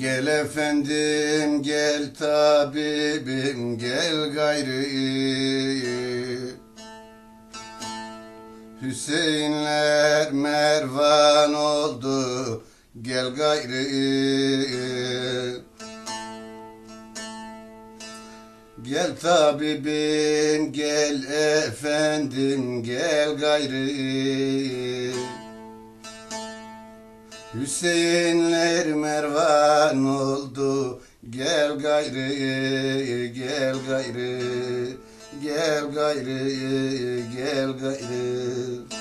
Gel efendim gel tabibim gel gayrı Hüseyinler Mervan oldu gel gayrı Gel tabibim gel efendim gel gayrı Hüseyinler Mervan oldu. Gel gayrı gel gayrı. Gel gayrı gel gayrı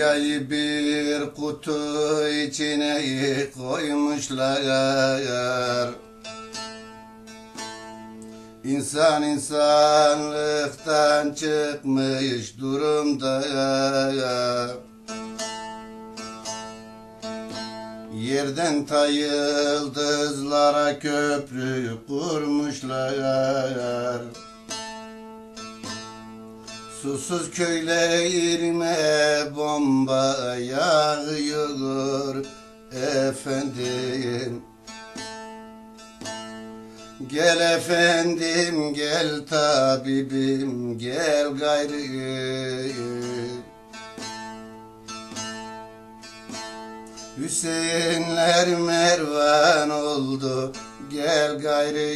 Dünyayı bir kutu içine koymuşlar İnsan insanlıktan çıkmış durumda Yerden ta yıldızlara köprü kurmuşlar Susuz köylerime bomba yağıyor efendim Gel efendim gel tabibim gel gayrı. Hüseyinler Mervan oldu gel gayrı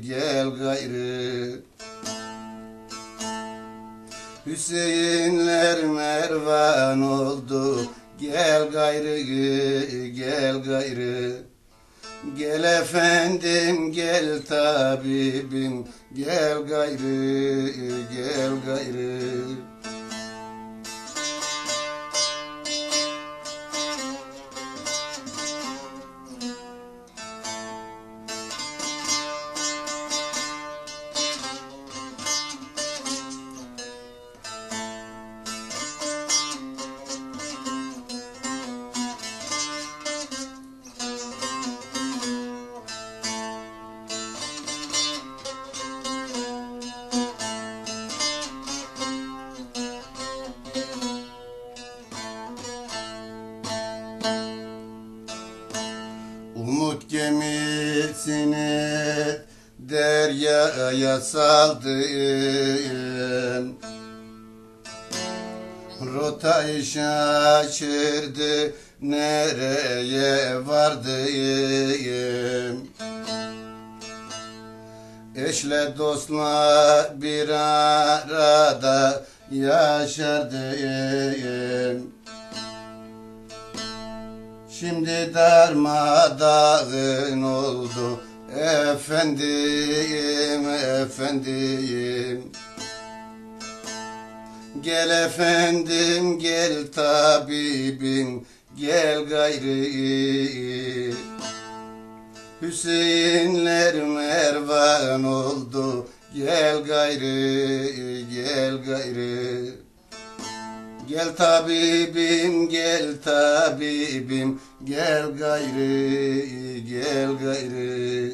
gel gayrı Hüseyinler Mervan oldu. Gel gayrı gel gayrı. Gel efendim gel tabibim. Gel gayrı gel gayrı deryaya saldım Rotayı şaşırdı nereye vardım Eşle dostla bir arada yaşardım Şimdi darmadağın oldu efendim efendim. Gel efendim gel tabibim gel gayrı Hüseyinler Mervan oldu gel gayrı gel gayrı Gel tabibim gel tabibim gel gayrı gel gayrı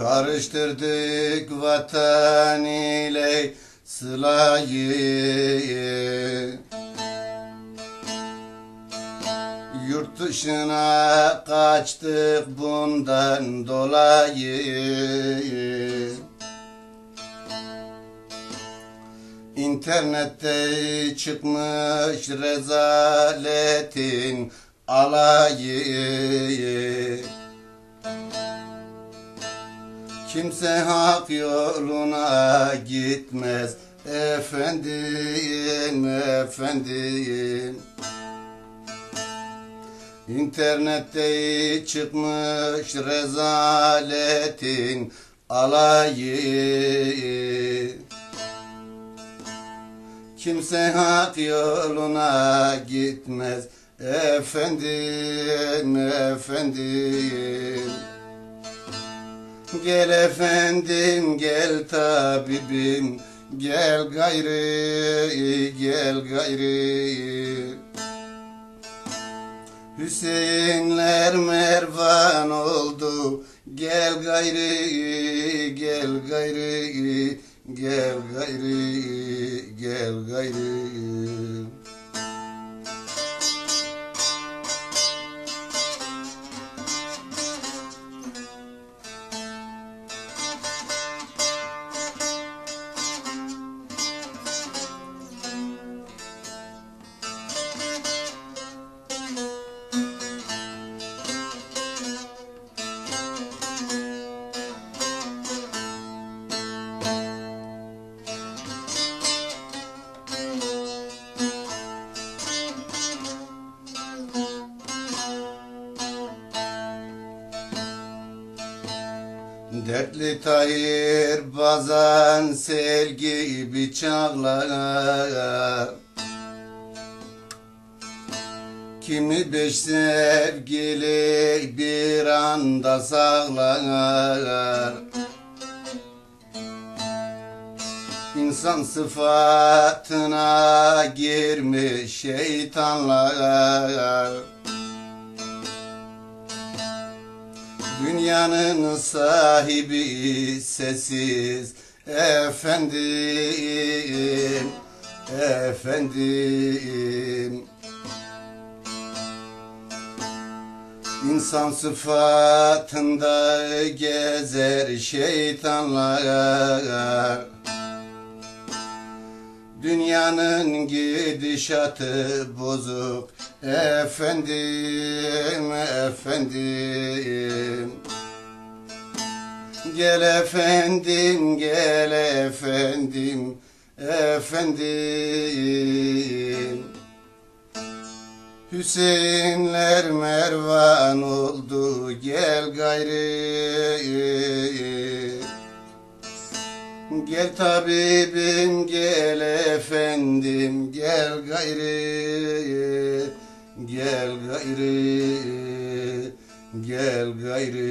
Karıştırdık vatan ile sılayı. Yurt dışına kaçtık bundan dolayı. İnternette çıkmış rezaletin alayı Kimse hak yoluna gitmez. Efendim efendim İnternette çıkmış rezaletin alayı. Kimse hak yoluna gitmez. Efendim efendim Gel efendim gel tabibim. Gel gayri gel gayri Hüseyinler mervan oldu. Gel gayri gel gayri gel gayri gel gayri Dertli Tahir bazen sel gibi çağlar Kimi beş sevgili bir anda sağlar. İnsan sıfatına girmiş şeytanlar Dünyanın sahibi sessiz. Efendim efendim. İnsan sıfatında gezer şeytanlar Dünyanın gidişatı bozuk. Efendim efendim. Gel efendim gel efendim. Efendim. Hüseyinler mervan oldu gel gayri. Gel tabibim gel efendim gel gayri Gel gayri Gel gayri